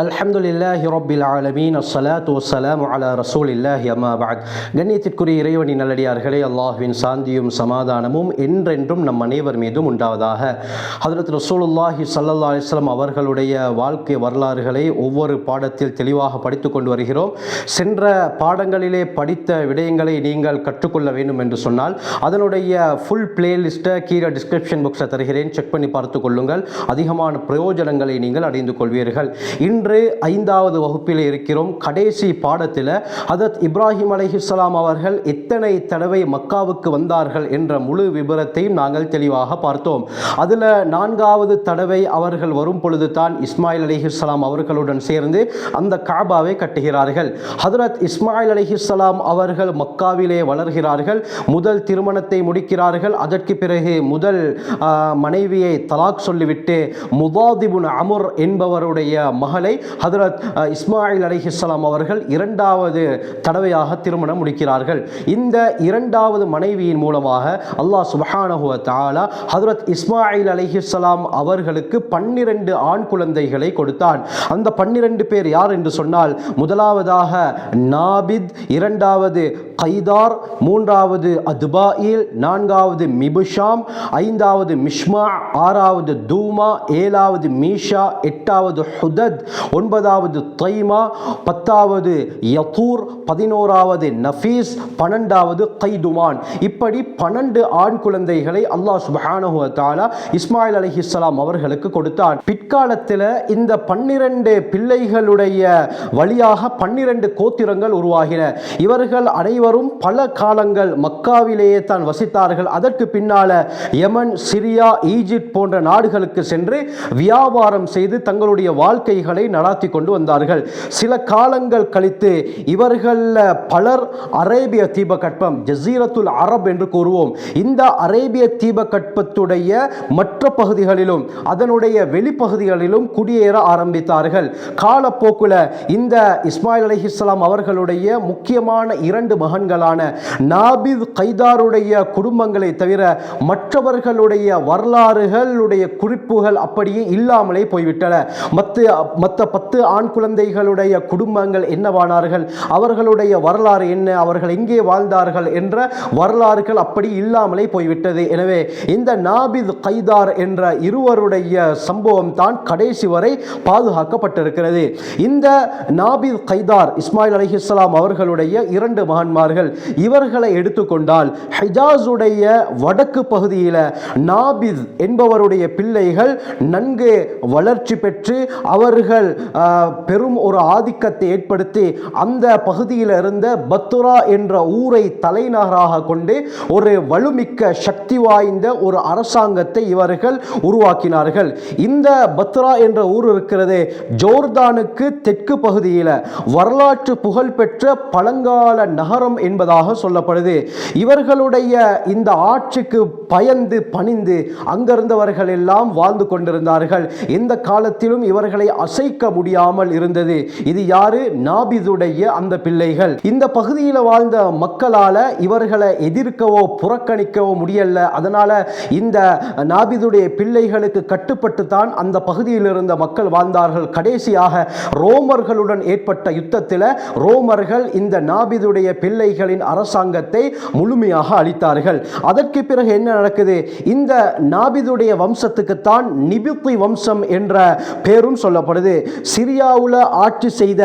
அல்ஹம்துலில்லாஹி ரொபில் ஆலமீன். அஸ்ஸலாத்து வஸ்ஸலாமு அலா ரசூலில்லாஹி அம்மா பஅத் கண்ணியத்திற்குரிய இறைவனின் நல்லடியார்களே அல்லாஹ்வின் சாந்தியும் சமாதானமும் என்றென்றும் நம் அனைவர் மீதும் உண்டாவதாக. ஹதரத் ரசூலுல்லாஹி சல்லா அலிஸ்லாம் அவர்களுடைய வாழ்க்கை வரலாறுகளை ஒவ்வொரு பாடத்தில் தெளிவாக படித்து கொண்டு வருகிறோம். சென்ற பாடங்களிலே படித்த விடயங்களை நீங்கள் கற்றுக்கொள்ள வேண்டும் என்று சொன்னால் அதனுடைய ஃபுல் பிளேலிஸ்ட்டை கீழே டிஸ்கிரிப்ஷன் புக்ஸை தருகிறேன். செக் பண்ணி பார்த்து கொள்ளுங்கள். அதிகமான பிரயோஜனங்களை நீங்கள் அடைந்து கொள்வீர்கள். இன்று ஐந்தாவது வகுப்பில் இருக்கிறோம். கடைசி பாடத்தில் ஹதத் இப்ராஹிம் அலிஹிஸ்லாம் அவர்கள் எத்தனை தடவை மக்காவுக்கு வந்தார்கள் என்ற முழு விபரத்தையும் நாங்கள் தெளிவாக பார்த்தோம். அதில் நான்காவது தடவை அவர்கள் வரும் பொழுது தான் இஸ்மாயில் அலிஹிஸ்லாம் அவர்களுடன் சேர்ந்து அந்த காபாவை கட்டுகிறார்கள். ஹதரத் இஸ்மாயில் அலிஹிஸ்லாம் அவர்கள் மக்காவிலே வளர்கிறார்கள். முதல் திருமணத்தை முடிக்கிறார்கள். அதற்கு பிறகு முதல் மனைவியை தலாக் சொல்லிவிட்டு முதாதிபுன் அமுர் என்பவருடைய மகளை ஹதரத் இஸ்மாயில் அலிஹிஸ்லாம் அவர்கள் இரண்டாவது தடவையாக திருமணம் முடிக்கிறார்கள். இந்த இரண்டாவது மனைவியின் மூலமாக அல்லாஹ் சுபஹானஹுவ தாலா ஹதரத் இஸ்மாயில் அலிஹிஸ்லாம் அவர்களுக்கு பன்னிரண்டு ஆண் குழந்தைகளை கொடுத்தான். அந்த பன்னிரண்டு பேர் யார் என்று சொன்னால் முதலாவதாக நாபித் இரண்டாவது கைதார் மூன்றாவது அதுபாயில் நான்காவது மிபுஷாம் ஐந்தாவது மிஷ்மா ஆறாவது தூமா ஏழாவது மீஷா எட்டாவது ஹுதத் ஒன்பதாவது தைமா பத்தாவது யதூர் பதினோராவது நஃபீஸ் பன்னெண்டாவது கைதுமான். இப்படி பன்னெண்டு ஆண் குழந்தைகளை அல்லாஹ் சுப்ஹானஹு வ தஆலா இஸ்மாயில் அலைஹிஸ்ஸலாம் அவர்களுக்கு கொடுத்தான். பிற்காலத்தில் இந்த பன்னிரண்டு பிள்ளைகளுடைய வழியாக பன்னிரண்டு கோத்திரங்கள் உருவாகின. இவர்கள் அனைவரும் பல காலங்கள் மக்காவிலேயே தான் வசித்தார்கள். அதற்கு பின்னால யமன் சிரியா ஈஜிப்ட் போன்ற நாடுகளுக்கு சென்று வியாபாரம் செய்து தங்களுடைய வாழ்க்கைகளை நடாத்தி கொண்டு வந்தார்கள். சில காலங்கள் கழித்து இவர்கள் பலர் அரேபிய தீபகற்பம் ஜசீரத்துல் அரப் என்று கூறுவோம். இந்த அரேபிய தீபகற்பத்துடைய மற்ற பகுதிகளிலும் அதனுடைய வெளிப்பகுதிகளிலும் குடியேற ஆரம்பித்தார்கள். காலப்போக்குல இந்த இஸ்மாயில் அலைஹிஸ்ஸலாம் அவர்களுடைய முக்கியமான இரண்டு மகன்களான நாபித் கைதாருடைய குடும்பங்களை தவிர மற்றவர்களுடைய வரலாறுகளுடைய குறிப்புகள் அப்படியே இல்லாமலே போய்விட்டன. மற்ற மற்ற பத்து ஆண் குழந்தைகளுடைய குடும்பங்கள் என்னவானார்கள்? அவர்களுடைய வரலாறு என்ன? அவர்கள் எங்கே வாழ்ந்தார்கள் என்ற வரலாறுகள் அப்படி இல்லாமலே போய்விட்டது. எனவே இந்த நாபித் கைதார் என்ற இருவருடைய சம்பவம் தான் கடைசி வரை பாதுகாக்கப்பட்டிருக்கிறது. இந்த நாபித் கைதார் இஸ்மாயில் அலிஹிஸ்லாம் அவர்களுடைய இரண்டு மகன்மார்கள் இவர்களை எடுத்துக்கொண்டால் ஹிஜாஸுடைய வடக்கு பகுதியில் நாபித் என்பவருடைய பிள்ளைகள் நன்கு வளர்ச்சி பெற்று அவர்கள் பெரும் ஒரு ஆதிக்கத்தை ஏற்படுத்தி அந்த பகுதியில் இருந்த பத்துரா என்ற ஊரை தலைநகராக கொண்டு ஒரு வலுமிக்க சக்தி வாய்ந்த ஒரு அரசாங்கத்தை இவர்கள் உருவாக்கினார்கள். இந்த பத்ரா என்ற ஊர் இருக்கிறது ஜோர்தானுக்கு தெற்கு பகுதியில் வரலாற்று புகழ்பெற்ற பழங்கால நகரம் என்பதாக சொல்லப்படுது. இவர்களுடைய இந்த ஆட்சிக்கு பயந்து பணிந்து அங்கிருந்தவர்கள் எல்லாம் வாழ்ந்து கொண்டிருந்தார்கள். எந்த காலத்திலும் இவர்களை அசைக்க முடியாமல் இருந்தது. இது யாரு? நாபிதுடைய அந்த பிள்ளைகள். இந்த பகுதியில் வாழ்ந்த மக்களால இவர்களை எதிர்க்கவோ புறக்கணிக்கவோ முடியல. அதனால இந்த நாபிதுடைய பிள்ளைகளுக்கு கட்டுப்பட்டு தான் அந்த பகுதியில் இருந்த மக்கள் வாழ்ந்தார்கள். கடைசியாக ரோமர்களுடன் ஏற்பட்ட யுத்தத்தில் ரோமர்கள் இந்த நாபிதுடைய பிள்ளை பிள்ளைகளின் அரசாங்கத்தை முழுமையாக அளித்தார்கள் அதற்கு பிறகு என்ன நடக்குது? இந்த நாபிதுடைய வம்சத்துக்குத்தான் நிபித்தி வம்சம் என்ற பேரும் சொல்லப்படுது. சிரியாவில் ஆட்சி செய்த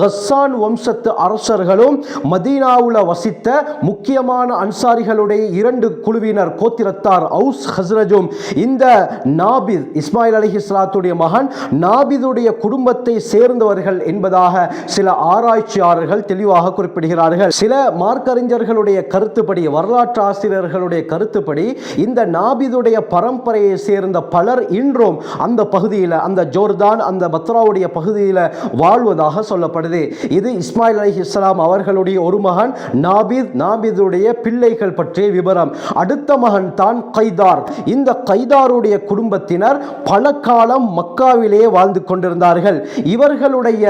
ஹஸ்ஸான் வம்சத்து அரசர்களும் மதீனாவில் வசித்த முக்கியமான அன்சாரிகளுடைய இரண்டு குழுவினர் கோத்திரத்தார் அவுஸ் ஹஸ்ரஜும் இந்த நாபித் இஸ்மாயில் அலி இஸ்லாத்துடைய மகன் நாபிதுடைய குடும்பத்தை சேர்ந்தவர்கள் என்பதாக சில ஆராய்ச்சியாளர்கள் தெளிவாக குறிப்பிடுகிறார்கள். சில மார்க்கறிஞர்களுடைய கருத்துப்படி வரலாற்று ஆசிரியர்களுடைய கருத்துப்படி இந்த நாபிதுடைய பரம்பரையை சேர்ந்த பலர் இன்றும். அந்த பகுதியில் அந்த ஜோர்தான் அந்த பத்ராவுடைய பகுதியில் வாழ்வதாக சொல்லப்படுது. இது இஸ்மாயில் அலி இஸ்லாம் அவர்களுடைய ஒரு மகன் நாபித் நாபிதுடைய பிள்ளைகள் பற்றிய விவரம் அடுத்த மகன் தான் கைதார். இந்த கைதாருடைய குடும்பத்தினர் பல காலம் மக்காவிலேயே வாழ்ந்து கொண்டிருந்தார்கள். இவர்களுடைய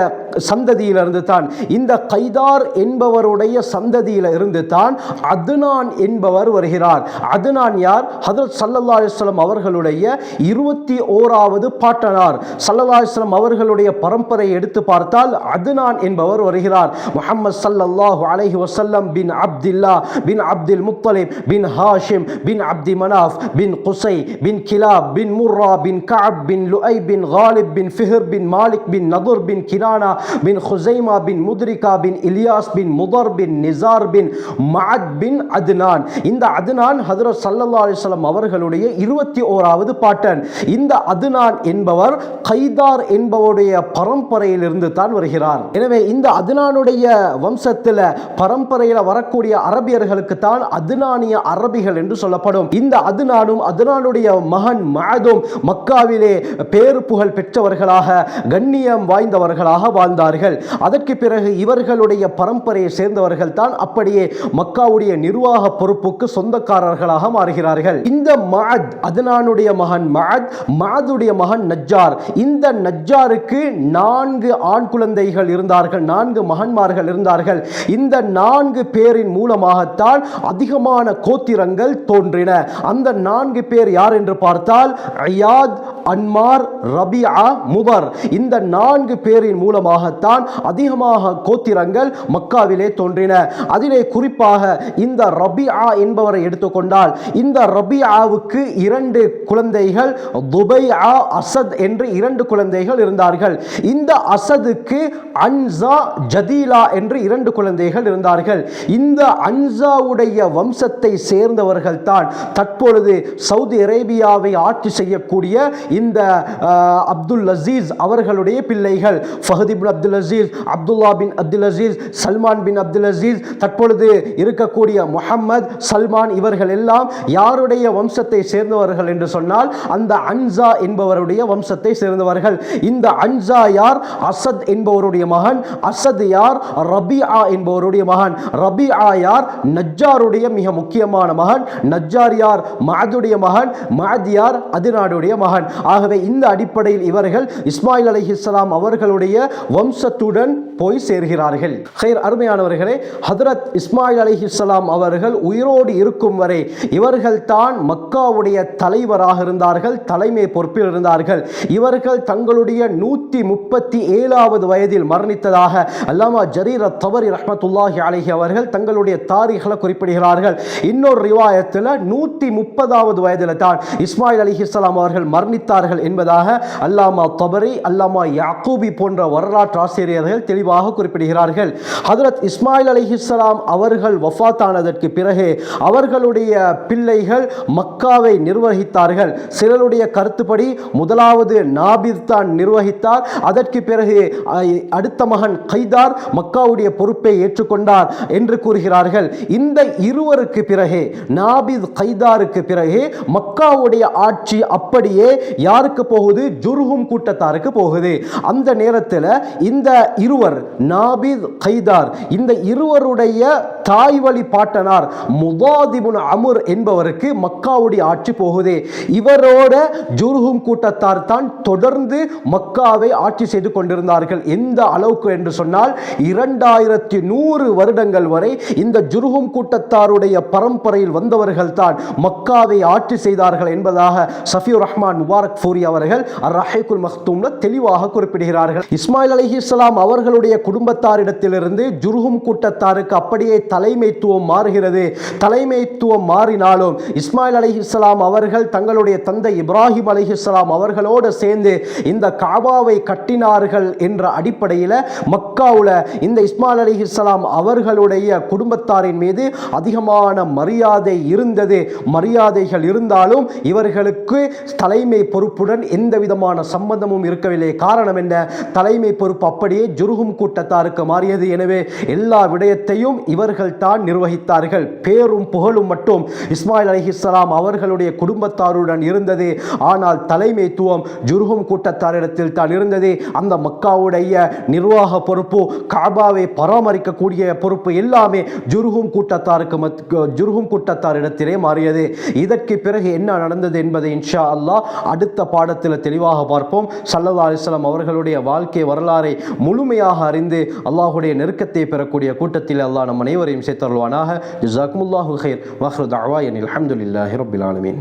சந்ததியிலிருந்து தான் இந்த கைதார் என்பவருடைய சந்ததியில இருந்து தான் அதுனான் என்பவர் வருகிறார். அதுனான் யார்? ஹதரத் சல்லல்லா அலிஸ்லாம் அவர்களுடைய இருபத்தி ஓராவது பாட்டனார் சல்லல்லா அலிஸ்லாம் அவர்களுடைய பரம்பரை எடுத்து பார்த்தால் அதுனான் என்பவர் வருகிறார். முகமது சல்லல்லாஹு அலஹி வசல்லம் பின் அப்துல்லா பின் அப்துல் முத்தலிப் பின் ஹாஷிம் பின் அப்தி மனாஃப் பின் குசை பின் கிலாப் பின் முர்ரா பின் கஅப் பின் லுஐ பின் காலிப் பின் ஃபிஹர் பின் மாலிக் பின் நதுர் பின் கினானா பின் ஹுசைமா பின் முத்ரிகா பின் இலியாஸ் பின் முதர் பின் நிசார் பின் மஅத் பின் அதுனான். இந்த அதுனான் ஹதரத் சல்லல்லா அலிஸ்லாம் அவர்களுடைய இருபத்தி ஓராவது பாட்டன். இந்த அதுனான் என்பவர் கைதார் என்பவருடைய பரம்பரையிலிருந்து தான் வருகிறார். எனவே இந்த அதுனானுடைய வம்சத்தில் பரம்பரையில் வரக்கூடிய அரபியர்களுக்கு தான் அதுனானிய அரபிகள் என்று சொல்லப்படும். இந்த அதுனானும் அதுனானுடைய மகன் மஅதும் மக்காவிலே பேரு புகழ் பெற்றவர்களாக கண்ணியம் வாய்ந்தவர்களாக வாழ் வாழ்ந்தார்கள் அதற்கு பிறகு இவர்களுடைய பரம்பரையை சேர்ந்தவர்கள் தான் அப்படியே மக்காவுடைய நிர்வாக பொறுப்புக்கு சொந்தக்காரர்களாக மாறுகிறார்கள். இந்த மாத் அதனானுடைய மகன் மாத் மாதுடைய மகன் நஜ்ஜார். இந்த நஜ்ஜாருக்கு நான்கு ஆண் குழந்தைகள் இருந்தார்கள் நான்கு மகன்மார்கள் இருந்தார்கள். இந்த நான்கு பேரின் மூலமாகத்தான் அதிகமான கோத்திரங்கள் தோன்றின. அந்த நான்கு பேர் யார் என்று பார்த்தால் ஐயாத் அன்மார் ரபியா முபர். இந்த நான்கு பேரின் மூலமாகத்தான் அதிகமாக கோத்திரங்கள் மக்காவிலே தோன்றின. அதிலே குறிப்பாக இந்த ரபியா என்பவரை எடுத்துக்கொண்டால் இந்த ரபியாவுக்கு இரண்டு குழந்தைகள் துபையா அசத் என்று இரண்டு குழந்தைகள் இருந்தார்கள். இந்த அசதுக்கு அன்சா ஜதீலா என்று இரண்டு குழந்தைகள் இருந்தார்கள். இந்த அன்சாவுடைய வம்சத்தை சேர்ந்தவர்கள் தான் தற்பொழுது சவுதி அரேபியாவை ஆட்சி செய்யக்கூடிய இந்த அப்துல் அசீஸ் அவர்களுடைய பிள்ளைகள். ஃபஹத் பின் அப்துல் அசீஸ் அப்துல்லா பின் அப்துல் அசீஸ் சல்மான் பின் அப்துல் அசீஸ் தற்பொழுது இருக்கக்கூடிய முகம்மது சல்மான் இவர்கள் எல்லாம் யாருடைய வம்சத்தை சேர்ந்தவர்கள் என்று சொன்னால் அந்த அன்சா என்பவருடைய வம்சத்தை சேர்ந்தவர்கள். இந்த அன்சா யார்? அசத் என்பவருடைய மகன் அசத் யார்? ரபிஆ என்பவருடைய மகன். ரபிஆ யார்? நஜ்ஜாருடைய மிக முக்கியமான மகன். நஜ்ஜார் யார்? மாதுடைய மகன். மஅத் யார்? அதினாடுடைய மகன். ஆகவே இந்த அடிப்படையில் இவர்கள் இஸ்மாயில் அலைஹிஸ்ஸலாம் அவர்களுடைய வம்சத்துடன் போய் சேர்கிறார்கள். ஹைர் அருமையானவர்களே ஹதரத் இஸ்மாயில் அலி இஸ்லாம் அவர்கள் உயிரோடு இருக்கும் வரை இவர்கள் தான் மக்காவுடைய தலைவராக இருந்தார்கள் தலைமை பொறுப்பில் இருந்தார்கள். இவர்கள் தங்களுடைய நூற்றி முப்பத்தி ஏழாவது வயதில் மரணித்ததாக அல்லாமா ஜரீர தவரி ரஹமத்துல்லாஹி அலஹி அவர்கள் தங்களுடைய தாரிகளை குறிப்பிடுகிறார்கள். இன்னொரு ரிவாயத்தில் நூற்றி முப்பதாவது வயதில் தான் இஸ்மாயில் அலிஹிஸ்லாம் அவர்கள் மரணித்தார்கள் என்பதாக அல்லாமா தபரி அல்லாமா யாக்கூபி போன்ற வரலாற்று ஆசிரியர்கள் தெளிவாக குறிப்பிடுகிறார்கள். ஹதரத் இஸ்மாயில் அலிஹிஸ்லாம் அவர்கள் வஃத்தானதற்கு பிறகு அவர்களுடைய பிள்ளைகள் மக்காவை நிர்வகித்தார்கள். சிலருடைய கருத்துப்படி முதலாவது நாபித் தான் நிர்வகித்தார். அதற்கு பிறகு அடுத்த மகன் கைதார் மக்காவுடைய பொறுப்பை ஏற்றுக்கொண்டார் என்று கூறுகிறார்கள். இந்த இருவருக்கு பிறகு நாபித் கைதாருக்கு பிறகு மக்காவுடைய ஆட்சி அப்படியே யாருக்கு போகுது? ஜுர்ஹும் கூட்டத்தாருக்கு போகுது. அந்த நேரத்தில் இந்த இருவர் நாபித் கைதார். இந்த இருவருடைய தாய் வழி பாட்டனார் முதாதிபுன் அமுர் என்பவருக்கு மக்காவுடைய ஆட்சி போகுதே. இவரோட ஜுருஹும் கூட்டத்தார் தான் தொடர்ந்து மக்காவை ஆட்சி செய்து கொண்டிருந்தார்கள். எந்த அளவுக்கு என்று சொன்னால் இரண்டாயிரத்தி நூறு வருடங்கள் வரை இந்த ஜுருகும் கூட்டத்தாருடைய பரம்பரையில் வந்தவர்கள் தான் மக்காவை ஆட்சி செய்தார்கள் என்பதாக சஃபியூர் ரஹ்மான் முபாரக் ஃபூரி அவர்கள் ரஹேகுல் மஹ்தூம்ல தெளிவாக குறிப்பிடுகிறார்கள். இஸ்மாயில் அலிஹிஸ்லாம் அவர்களுடைய தன்னுடைய குடும்பத்தாரிடத்திலிருந்து ஜுருகும் கூட்டத்தாருக்கு அப்படியே தலைமைத்துவம் மாறுகிறது. தலைமைத்துவம் மாறினாலும் இஸ்மாயில் அலிஹிஸ்லாம் அவர்கள் தங்களுடைய தந்தை இப்ராஹிம் அலிஹிஸ்லாம் அவர்களோடு சேர்ந்து இந்த காபாவை கட்டினார்கள் என்ற அடிப்படையில் மக்காவில் இந்த இஸ்மாயில் அலிஹிஸ்லாம் அவர்களுடைய குடும்பத்தாரின் மீது அதிகமான மரியாதை இருந்தது. மரியாதைகள் இருந்தாலும் இவர்களுக்கு தலைமை பொறுப்புடன் எந்த விதமான சம்பந்தமும் இருக்கவில்லை. காரணம் என்ன? தலைமை பொறுப்பு அப்படியே ஜுருகும் கூட்டத்தாருக்கு மாறியது. எனவே எல்லா விடயத்தையும் இவர்கள் தான் நிர்வகித்தார்கள். பேரும் புகழும் மட்டும் இஸ்மாயில் அலிஹிஸ்லாம் அவர்களுடைய குடும்பத்தாருடன் இருந்தது. ஆனால் தலைமைத்துவம் ஜுருகும் கூட்டத்தாரிடத்தில் தான் இருந்தது. அந்த மக்காவுடைய நிர்வாக பொறுப்பு காபாவை பராமரிக்கக்கூடிய பொறுப்பு எல்லாமே ஜுருகும் கூட்டத்தாருக்கு மத் ஜுருகும் கூட்டத்தாரிடத்திலே மாறியது. இதற்கு பிறகு என்ன நடந்தது என்பதை இன்ஷா அல்லாஹ் அடுத்த பாடத்தில் தெளிவாக பார்ப்போம். சல்லல்லா அலிஸ்லாம் அவர்களுடைய வாழ்க்கை வரலாறை முழுமையாக நன்றாக அறிந்து அல்லாஹுடைய நெருக்கத்தை பெறக்கூடிய கூட்டத்தில் அல்லாஹ் நம் அனைவரையும் சேர்த்தருள்வானாக ஜிசாக்குமுல்லாஹு ஹைர் வஹ்ரு தஅவாயனில் அஹமதுல்லாஹி ரப்பில் ஆலமீன்.